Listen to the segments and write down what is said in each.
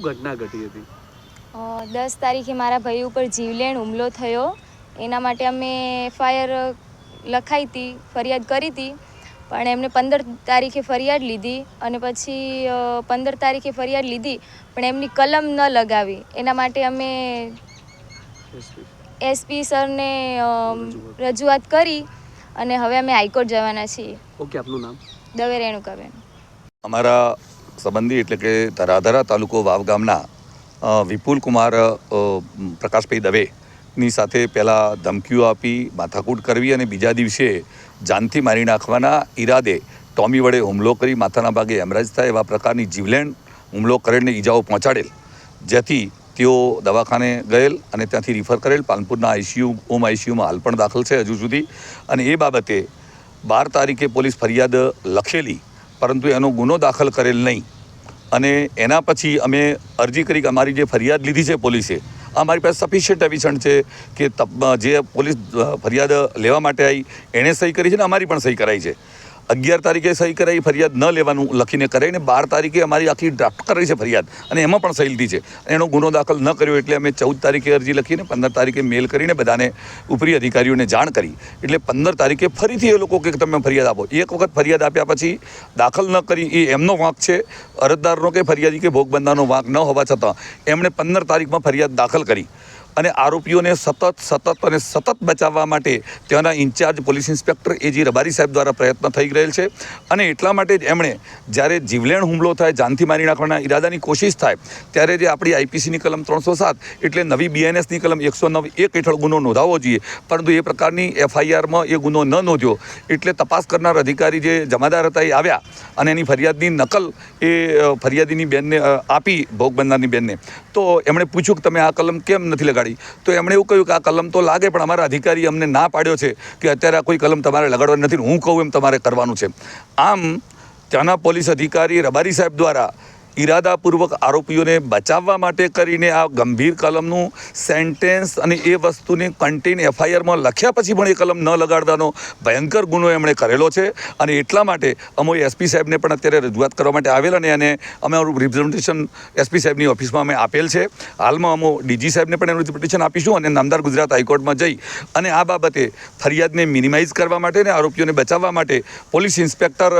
ઘટના ઘટી હતી? દસ તારીખે મારા ભાઈ ઉપર જીવલેણ હુમલો થયો. એના માટે અમે એફઆઈઆર લખાઈ હતી ફરિયાદ કરી હતી. પણ એમને પંદર તારીખે ફરિયાદ લીધી અને પછી પંદર તારીખે ફરિયાદ લીધી પણ એમની કલમ ન લગાવી. એના માટે અમે એસપી એસપી સરને રજૂઆત કરી અને હવે અમે હાઈકોર્ટ જવાના છીએ. ઓકે આપનું નામ? દવે રેણુકાબેન. અમારા સંબંધી એટલે કે ધરાધરા તાલુકો વાવ ગામના વિપુલ કુમાર પ્રકાશભાઈ દવેની સાથે પહેલાં ધમકીઓ આપી, માથાકૂટ કરવી અને બીજા દિવસે જાનથી મારી નાખવાના ઈરાદે ટોમી વડે હુમલો કરી માથાના ભાગે હેમરાજ થાય એવા પ્રકારની જીવલેણ હુમલો કરેલને ઈજાઓ પહોંચાડેલ. જેથી તેઓ દવાખાને ગયેલ અને ત્યાંથી રિફર કરેલ. પાલનપુરના આઈસીયુ હોમ આઈસીયુમાં હાલ પણ દાખલ છે હજુ સુધી. અને એ બાબતે બાર તારીખે પોલીસ ફરિયાદ લખેલી પરંતુ એનો ગુનો દાખલ કરેલ નહીં. અને એના પછી અમે અરજી કરી કે અમારી જે ફરિયાદ લીધી છે પોલીસે, અમારી પાસે સફિશિયન્ટ એવિશન્ટ છે કે જે પોલીસ ફરિયાદ લેવા માટે આવી એણે સહી કરી છે ને અમારી પણ સહી કરાઈ છે. અગિયાર તારીખે સહી કરાવી ફરિયાદ ન લેવાનું લખીને કરાવીને બાર તારીખે અમારી આખી ડ્રાફ્ટ કરાવી છે ફરિયાદ અને એમાં પણ સહી લીધી છે. એનો ગુનો દાખલ ન કર્યો એટલે અમે ચૌદ તારીખે અરજી લખીને પંદર તારીખે મેલ કરીને બધાને ઉપરી અધિકારીઓને જાણ કરી. એટલે પંદર તારીખે ફરીથી એ લોકો કે તમે ફરિયાદ આપો. એક વખત ફરિયાદ આપ્યા પછી દાખલ ન કરી એ એમનો વાંક છે. અરજદારનો કે ફરિયાદી કે ભોગબંધાનો વાંક ન હોવા છતાં એમણે પંદર તારીખમાં ફરિયાદ દાખલ કરી. અને આરોપીઓને સતત સતત અને સતત બચાવવા માટે ત્યાંના incharge police inspector AG Rabari saheb દ્વારા પ્રયત્ન થઈ રહેલ છે. અને એટલા માટે જ એમણે જ્યારે જીવલેણ હુમલો થાય, જાનથી મારી નાખવાના ઈરાદાની કોશિશ થાય, ત્યારે જે આપણી આઈપીસીની કલમ ત્રણસો સાત એટલે નવી બીએનએસની કલમ એકસો નવ એક હેઠળ ગુનો નોંધાવવો જોઈએ. પરંતુ એ પ્રકારની એફઆઈઆરમાં એ ગુનો ન નોંધ્યો એટલે તપાસ કરનાર અધિકારી જે જમાદાર હતા એ આવ્યા અને એની ફરિયાદની નકલ એ ફરિયાદીની બેનને આપી ભોગ બનનારની બેનને. તો એમણે પૂછ્યું કે તમે આ કલમ કેમ નથી લગાડી તો એમણે એવું કહ્યું કે આ કલમ તો લાગે, પણ અમારા અધિકારી અમને ના પાડ્યો છે કે અત્યારે આ કોઈ કલમ તમારે લગાડવાની નથી, હું કહું એમ તમારે કરવાનું છે. આમ, ત્યાંના પોલીસ અધિકારી રબારી સાહેબ દ્વારા ઈરાદાપૂર્વક આરોપીઓને બચાવવા માટે કરીને આ ગંભીર કલમનું સેન્ટેન્સ અને એ વસ્તુને કન્ટેન એફઆઈઆરમાં લખ્યા પછી પણ એ કલમ ન લગાડવાનો ભયંકર ગુનો એમણે કરેલો છે. અને એટલા માટે અમે એસપી સાહેબને પણ અત્યારે રજૂઆત કરવા માટે આવેલ અને એને અમે અમારું રિપ્રેઝન્ટેશન એસપી સાહેબની ઓફિસમાં અમે આપેલ છે. હાલમાં અમે ડીજી સાહેબને પણ એનું રિપ્રેઝન્ટેશન આપીશું અને નામદાર ગુજરાત હાઈકોર્ટમાં જઈ અને આ બાબતે ફરિયાદને મિનિમાઇઝ કરવા માટે અને આરોપીઓને બચાવવા માટે પોલીસ ઇન્સ્પેક્ટર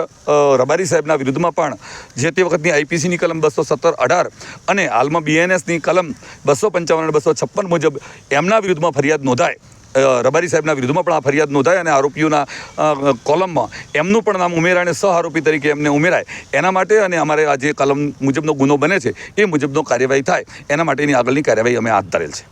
રબારી સાહેબના વિરુદ્ધમાં પણ જે તે વખતની આઈપીસીની કલમ બસો સત્તર અઢાર અને હાલમાં બીએનએસની કલમ બસો પંચાવન અને બસો છપ્પન મુજબ એમના વિરુદ્ધમાં ફરિયાદ નોંધાય. રબારી સાહેબના વિરુદ્ધમાં પણ આ ફરિયાદ નોંધાય અને આરોપીઓના કોલમમાં એમનું પણ નામ ઉમેરાય અને સહ આરોપી તરીકે એમને ઉમેરાય. એના માટે અને અમારે આ જે કલમ મુજબનો ગુનો બને છે, એ મુજબનો કાર્યવાહી થાય. એના માટેની આગળની કાર્યવાહી અમે હાથ ધરેલ છે.